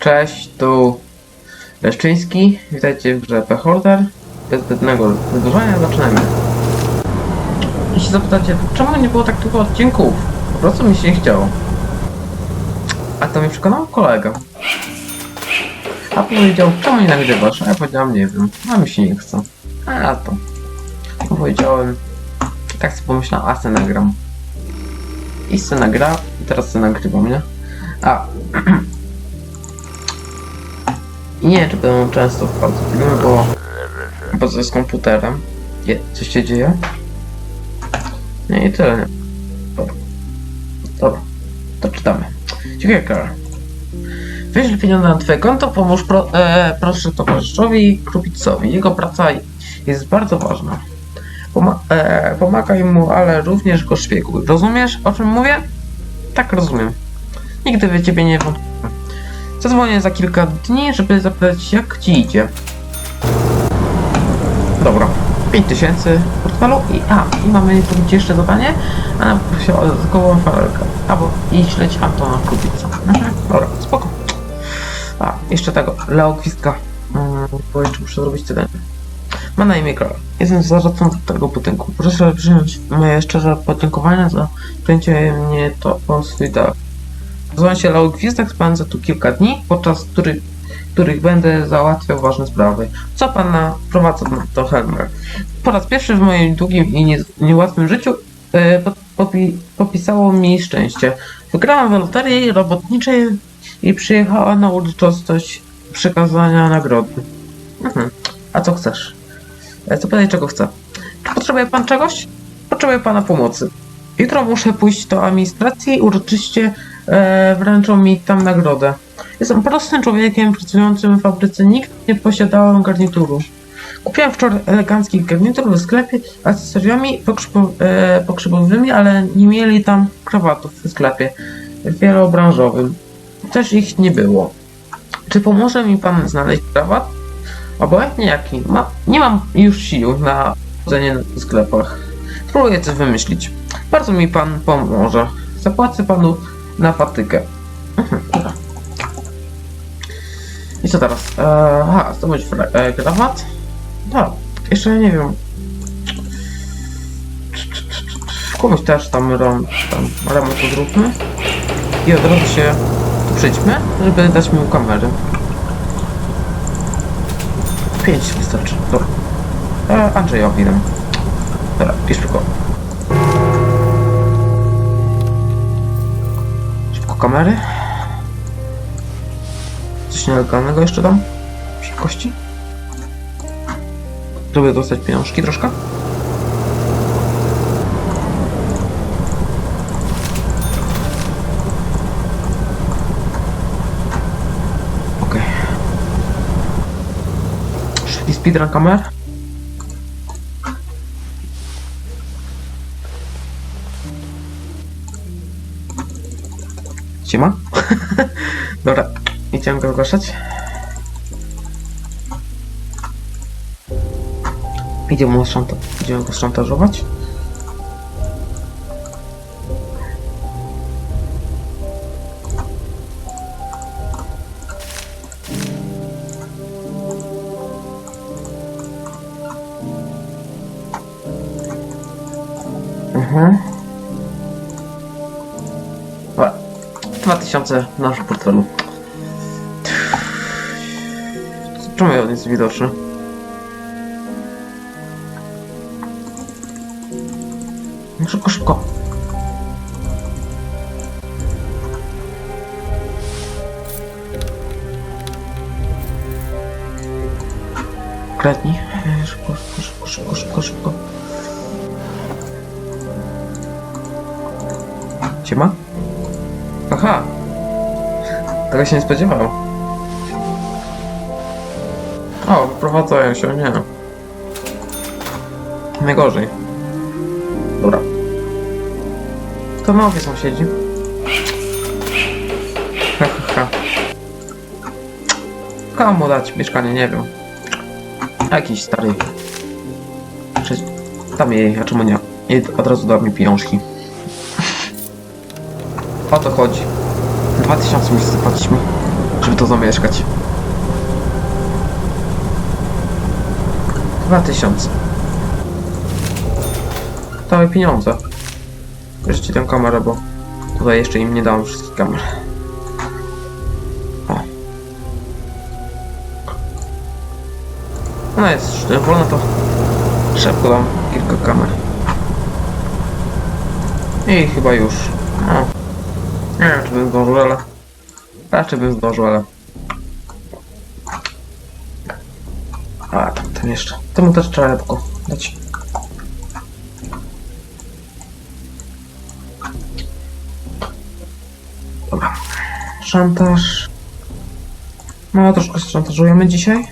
Cześć, tu Leszczyński. Witajcie w grze Beholder. Bez zbędnego wydłużania zaczynamy. Jeśli zapytacie, czemu nie było tak dużo odcinków? Po prostu mi się nie chciało. A to mi przekonał kolega. A powiedział, czemu nie nagrywasz? A ja powiedziałam, nie wiem. A mi się nie chce. A to. To powiedziałem, tak sobie pomyślałem, a se nagram. I se nagra, i teraz se nagrywam, nie? A. I nie wiem, czy będą często wchodzić bo... Bo to z komputerem. Je, coś się dzieje? Nie, i tyle. Dobra. Dobra. To czytamy. Dziękuję, Karol. Wyślij pieniądze na twoje konto, pomóż pro, e, proszę towarzyszowi Krupicowi. Jego praca jest bardzo ważna. Poma e, pomagaj mu, ale również go szpiekuj. Rozumiesz, o czym mówię? Tak rozumiem. Nigdy w ciebie nie wątpię. Zadzwonię za kilka dni, żeby zapytać jak ci idzie. Dobra. 5000 w portfelu i a, i mamy zrobić jeszcze zadanie, a na się o dodatkową farelkę. Albo i śledź Antona Kubica. Mhm, dobra, spoko. A, jeszcze tego, Leo Gwizdka. Mm, bo jeszcze muszę zrobić tyle. Ma na imię Karol. Jestem zarządcą tego budynku. Proszę przyjąć moje szczerze podziękowania za przyjęcie mnie to po swój dar. Nazywam się Leo Gwizdek, spędzę tu kilka dni, podczas których, których będę załatwiał ważne sprawy. Co pana wprowadza do Helmer? Po raz pierwszy w moim długim i nie, niełatwym życiu popi, popisało mi szczęście. Wygrałam w loterii robotniczej i przyjechała na uroczystość przekazania nagrody. Mhm. A co chcesz? E, Co pytaj, czego chcę? Czy potrzebuje pan czegoś? Potrzebuję pana pomocy. Jutro muszę pójść do administracji i uroczyście e, wręczą mi tam nagrodę. Jestem prostym człowiekiem pracującym w fabryce. Nikt nie posiadałem garnituru. Kupiłem wczoraj elegancki garnitur w sklepie z akcesoriami pokrzypo, e, pokrzybowymi, ale nie mieli tam krawatów w sklepie wielobranżowym. Też ich nie było. Czy pomoże mi pan znaleźć krawat? Obojętnie jaki. Ma, nie mam już sił na chodzenie w sklepach. Spróbuję coś wymyślić. Bardzo mi pan pomoże. Zapłacę panu na fatykę. Mhm. I co teraz? Eee, aha, zdobyć e, krawat? No, jeszcze nie wiem. Komuś też tam, ram, tam ramę podróbmy. I od razu się tu przejdźmy, żeby dać mu kamery. 5 wystarczy. Dobra. E, Andrzejowi dam. Dobra, pisz szybko. Kamery. Coś nielegalnego jeszcze dam? Szybkości. Żeby dostać pieniążki troszkę. Okej. Szybki speedrun kamer. Siema. Dobra, idziemy go ogłaszać. Idziemy, mu szanta- idziemy go szantażować. 2000 w naszym portfelu. Czemu on jest widoczny? No Szybko, szybko. Kradnij. Szybko, szybko, szybko, szybko, szybko. Siema? Aha! Tego się nie spodziewał. O, wyprowadzają się, nie. Najgorzej. Dobra. To nowi sąsiedzi. Ha, ha, ha. Dać mieszkanie, nie wiem. Jakiś stary. Czy... Dam jej, a czemu nie? I od razu da mi pieniążki. O to chodzi. 2000 musisz zapłacić mi, żeby to zamieszkać. Dwa tysiące. Dawaj pieniądze. Jeszcze ci tę kamerę, bo tutaj jeszcze im nie dałem wszystkich kamer. O. Ona jest wolna, to szybko dam kilka kamer. I chyba już. No. Nie czy bym zdążył, ale... Raczej bym zdążył, ale... A, tam, tam jeszcze. Temu też trzeba lekko dać. Dobra. Szantaż. No, troszkę szantażujemy dzisiaj.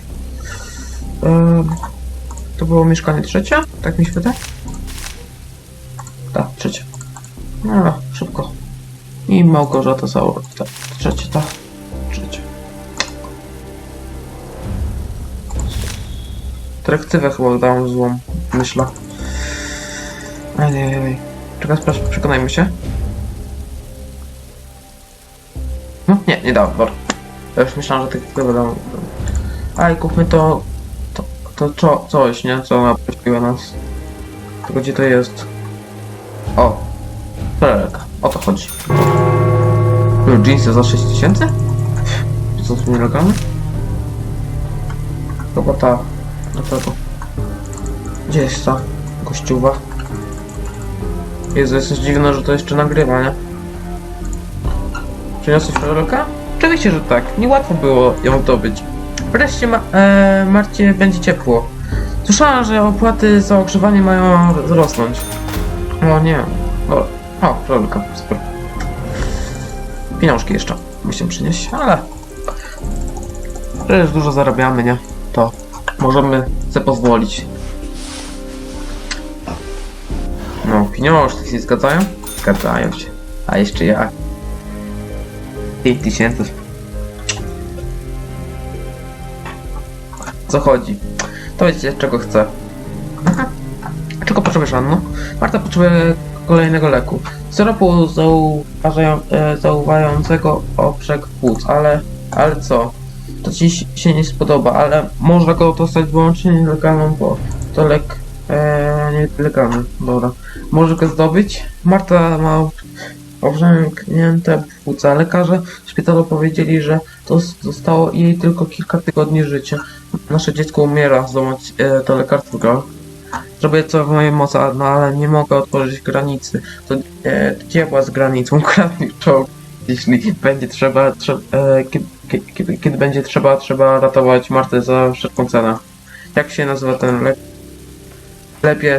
To było mieszkanie trzecie? Tak mi się wydaje? Tak, trzecie. No, szybko. I Małgorzata Saur. Tak, trzecie, tak. Trzecie. Dyrektywę chyba dałem złą, myślę. Ojej. Czekaj, przekonajmy się. No, nie, nie dałem, dobra. Ja już myślałem, że dyrektywę dałem. Aj, kupmy to... To, to co, coś, nie? Co ona prosiła nas. Tylko gdzie to jest? O! Prelek. O to chodzi. No, Jeansy za 6000? Co są nielegalne? Chyba ta. Na pewno. Gdzie jest ta gościuwa? Jezu, jest dziwne, że to jeszcze nagrywa, nie? Przyniosłeś preleka? Oczywiście, że tak. Niełatwo było ją zdobyć. Wreszcie, ma e, Marcie, będzie ciepło. Słyszałam, że opłaty za ogrzewanie mają wzrosnąć. O nie. O, o prelka, super. Pieniążki jeszcze musimy przynieść, ale... Przecież dużo zarabiamy, nie? To możemy sobie pozwolić. No, pieniążki się zgadzają? Zgadzają się. A jeszcze jak? 5 tysięcy. Co chodzi? To wiecie, czego chcę. Czego potrzebujesz, Anno? Marta potrzebuje kolejnego leku. Syropu zauważają, e, zauważającego obrzeg płuc, ale, ale co? To ci się nie spodoba, ale można go dostać wyłącznie nielegalną, bo to lek e, nielegalny. Dobra. Może go zdobyć? Marta ma obrzęknięte płuca. Lekarze w szpitalu powiedzieli, że to zostało jej tylko kilka tygodni życia. Nasze dziecko umiera, złamać e, to lekarstwo. Zrobię co w mojej mocy, no ale nie mogę otworzyć granicy. To e, diabła z granicą kradnie czołg. Jeśli będzie trzeba, trze, e, kiedy, kiedy, kiedy będzie trzeba, trzeba ratować Martę za wszelką cenę. Jak się nazywa ten lek? Lepiej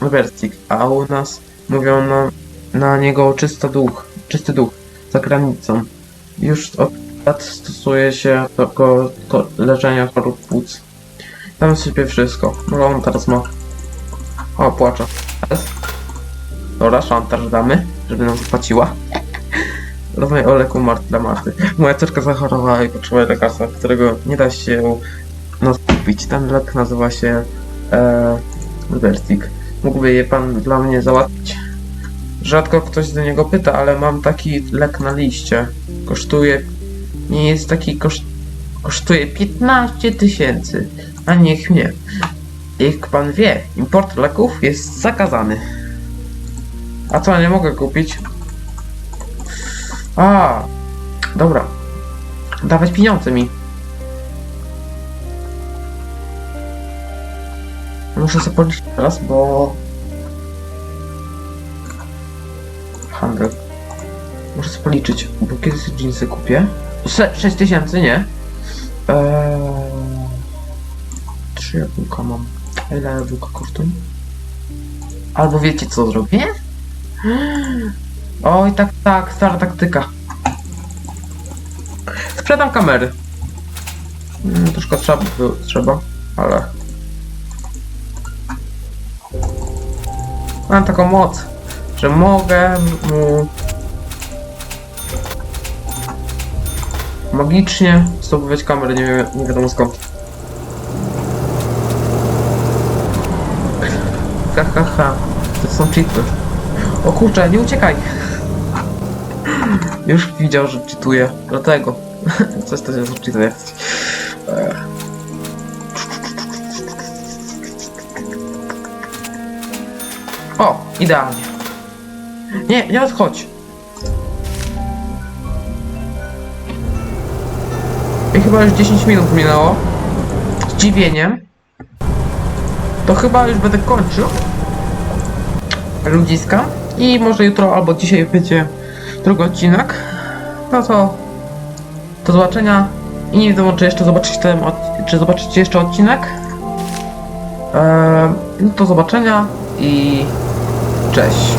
Werstik, a u nas mówią na, na niego czysty duch, czysty duch za granicą. Już od lat stosuje się do go, do leczenia chorób płuc. Tam sypie wszystko. No on teraz ma. O, płacze. Dobra, szantaż damy, żeby nam zapłaciła. Rozmawiaj o leku Mart dla Marty. Moja córka zachorowała i potrzebuje lekarstwa, którego nie da się nas kupić. Ten lek nazywa się e, Verstik. Mógłby je pan dla mnie załatwić? Rzadko ktoś do niego pyta, ale mam taki lek na liście. Kosztuje... Nie jest taki koszt... Kosztuje 15 tysięcy. A niech mnie. Jak pan wie, import leków jest zakazany. A co, nie mogę kupić? A, dobra. Dawać pieniądze mi. Muszę sobie policzyć teraz, bo... Handel. Muszę sobie policzyć, bo kiedy sobie jeansy kupię? 6 tysięcy, nie? Eee... Trzy jabłka mam. Ile jabłka kosztują? Albo wiecie co zrobię? Oj, tak, tak, stara taktyka. Sprzedam kamery. Mm, troszkę trzeba, trzeba, ale... Mam taką moc, że mogę mu... Magicznie zdobywać kamery, nie, nie wiadomo skąd. Ha, ha, ha. To są cheaty. O kurczę, nie uciekaj! Już widział, że cheatuje. Dlatego. Coś to się jak... O, idealnie. Nie, nie odchodź. I chyba już 10 minut minęło. Zdziwieniem. To chyba już będę kończył. Ludziska. I może jutro albo dzisiaj będzie drugi odcinek. No to do zobaczenia. I nie wiadomo, czy jeszcze zobaczycie ten, czy zobaczycie jeszcze odcinek. Eee, no to zobaczenia i cześć.